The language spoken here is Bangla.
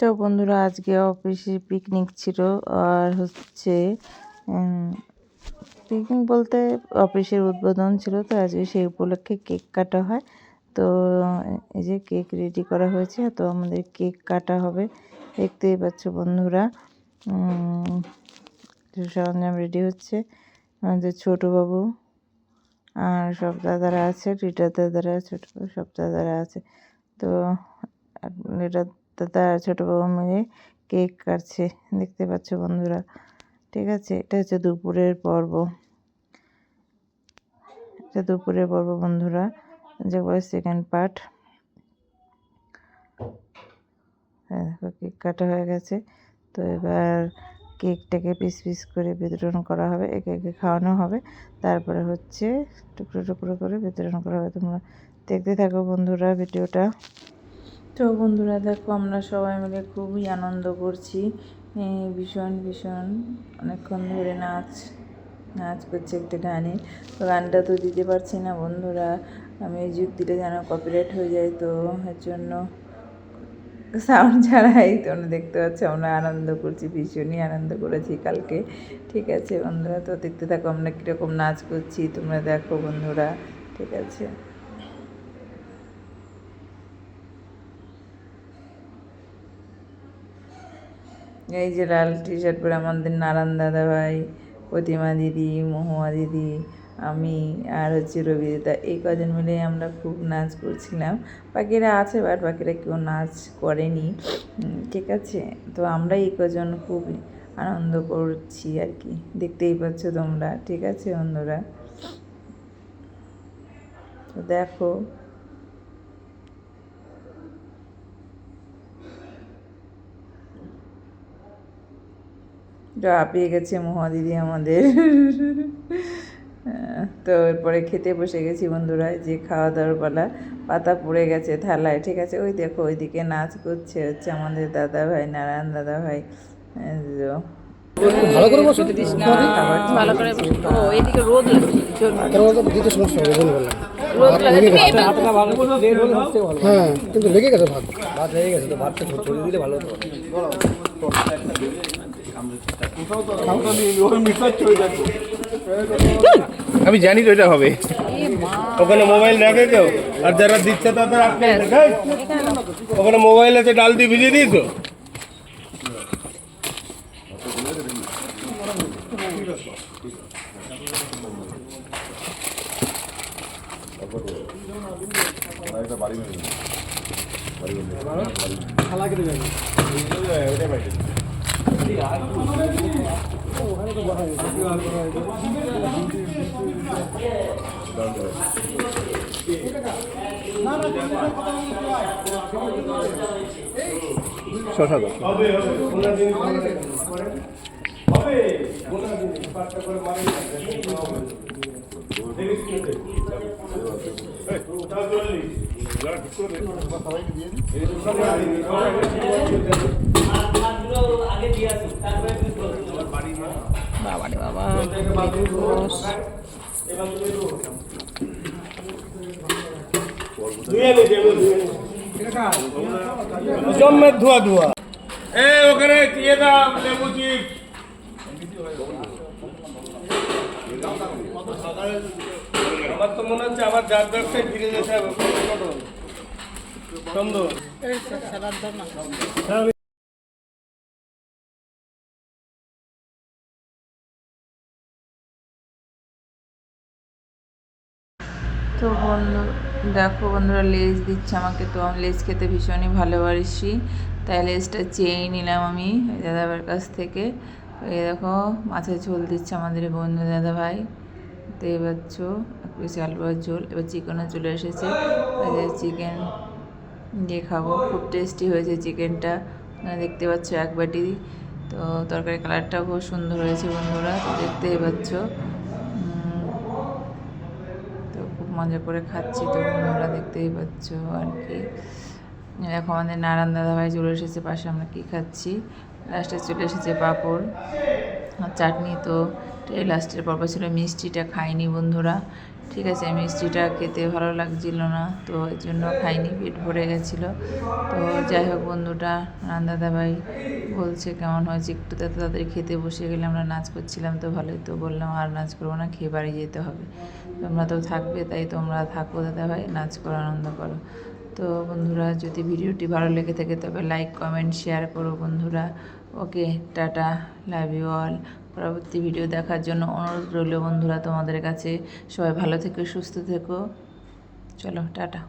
তো বন্ধুরা, আজকে অফিসে পিকনিক ছিল আর হচ্ছে পিকনিক বলতে অফিসের উদ্বোধন ছিল, তো আজকে সেই উপলক্ষে কেক কাটা হয়। তো, এই যে কেক রেডি করা হয়েছে, তো আমাদের কেক কাটা হবে। দেখতেই পাচ্ছ বন্ধুরা সরঞ্জাম রেডি হচ্ছে। আমাদের ছোট বাবু আর সব দাদারা আছে, রিটার দাদারা, ছোট সব দাদারা আছে। তো রিটার দাদা আর ছোট বাবু মিলে কেক কাটছে। দেখতে পাচ্ছ বন্ধুরা, ঠিক আছে? এটা হচ্ছে দুপুরের পর্ব। এটা দুপুরের পর্ব বন্ধুরা, যে বলে সেকেন্ড পার্ট হ্যাঁ কেক কাটা হয়ে গেছে। তো এবার কেকটাকে পিস পিস করে বিতরণ করা হবে, একে একে খাওয়ানো হবে। তারপরে হচ্ছে টুকরো টুকরো করে বিতরণ করা হবে। তোমরা দেখতে থাকো বন্ধুরা ভিডিওটা। তো বন্ধুরা দেখো, আমরা সবাই মিলে খুবই আনন্দ করছি। ভীষণ ভীষণ অনেকক্ষণ ধরে নাচ নাচ করছে একটা গানে। তো গানটা তো দিতে পারছি না বন্ধুরা। মিউজিক দিলে যেন কপিরাইট হয়ে যায়, তো এর জন্য সাউন্ড ছাড়াই তোমরা দেখতে পাচ্ছ আমরা আনন্দ করছি, ভীষণই আনন্দ করেছি কালকে। ঠিক আছে বন্ধুরা, তো দেখতে থাকো আমরা কীরকম নাচ করছি, তোমরা দেখো বন্ধুরা। ঠিক আছে। এই যে লাল টি শার্ট পরে আমাদের নারায়ণ দাদা ভাই, প্রতিমা দিদি, মহুয়া দিদি, আমি আর হচ্ছে রবি দাদা, এই কজন মিলে আমরা খুব নাচ করছিলাম। বাকিরা আছে, বাট বাকিরা কেউ নাচ করেনি। ঠিক আছে? তো আমরা এই কজন খুব আনন্দ করছি আর কি। দেখতেই পাচ্ছ তোমরা, ঠিক আছে বন্ধুরা? তো দেখো যা পেয়ে গেছে মহা দিদি আমাদের। তো এরপরে খেতে বসে গেছি বন্ধুরা যে খাওয়া দাওয়ার পালা। পাতা পড়ে গেছে থালায় ঠিক আছে? ওই দেখো ওইদিকে নাচ করছে হচ্ছে আমাদের দাদা ভাই নারায়ণ দাদা ভাই ভালো করে বসো। ভালো করে ও এদিকে রোদ লাগছে সমস্যা হবে রোদ হ্যাঁ কিন্তু লেগে গেছে ভাত। ভাত লেগে গেছে তো ভাতটা ছড়িয়ে দিলে ভালো হতো। আমি জানি তো এটা হবে। ওখানে মোবাইল রাখে কেউ আর যারা দিচ্ছে তাদের আপনি ওখানে মোবাইল আছে ডাল দিয়ে ভিজিয়ে দিয়েছ? শশা দাও বাবা রে বাবা দিবস। ধোয়া ধোয়া এ ওখানে দিয়ে দাও লেবু চিপ আমার তো মনে হচ্ছে আবার যার ব্যবসায় ফিরে যেতে হবে সুন্দর তো বন্ধু দেখো বন্ধুরা লেজ দিচ্ছে আমাকে তো। আমি লেজ খেতে ভীষণই ভালোবাসি। তাই লেজটা চেয়েই নিলাম আমি দাদাভাইয়ের কাছ থেকে। এই দেখো মাছের ঝোল দিচ্ছে আমাদের বন্ধু দাদাভাই। তো এবার এক পিস আলুয়ার ঝোল। এবার চিকেনও চলে এসেছে। চিকেন দিয়ে খাব। খুব টেস্টি হয়েছে চিকেনটা। দেখতে পাচ্ছ এক বাটি। তো তরকারি কালারটাও খুব সুন্দর হয়েছে বন্ধুরা। দেখতেই পাচ্ছ। মজা করে খাচ্ছি, তো তোমরা দেখতেই পাচ্ছ আর কি। দেখো, আমাদের নারায়ণ দাদাভাই চলে এসেছে, পাশে আমরা কী খাচ্ছি? লাস্টে চলে এসেছে পাঁপড়। চাটনি তো লাস্টের পর্ব ছিল মিষ্টিটা খাইনি বন্ধুরা। ঠিক আছে, মিষ্টিটা খেতে ভালো লাগছিল না, তো ওই জন্য খাইনি, পেট ভরে গেছিল। তো যাই হোক বন্ধুটা রান্দাদা ভাই বলছে কেমন হয়েছে, একটু তাতে তাদের খেতে বসে গেলে আমরা নাচ করছিলাম তো ভালোই, তো বললাম আর নাচ করব না, খেয়ে বাড়ি যেতে হবে। তোমরা তো থাকবে, তাই তোমরা থাকো দাদা ভাই নাচ করো, আনন্দ করো। তো বন্ধুরা, যদি ভিডিওটি ভালো লেগে থাকে তবে লাইক কমেন্ট শেয়ার করো বন্ধুরা। Okay, tata love you all পরবর্তী ভিডিও দেখার জন্য অনুরোধ রইল বন্ধুরা তোমাদের কাছে। সবাই ভালো থেকো, সুস্থ থেকো। চলো, টাটা।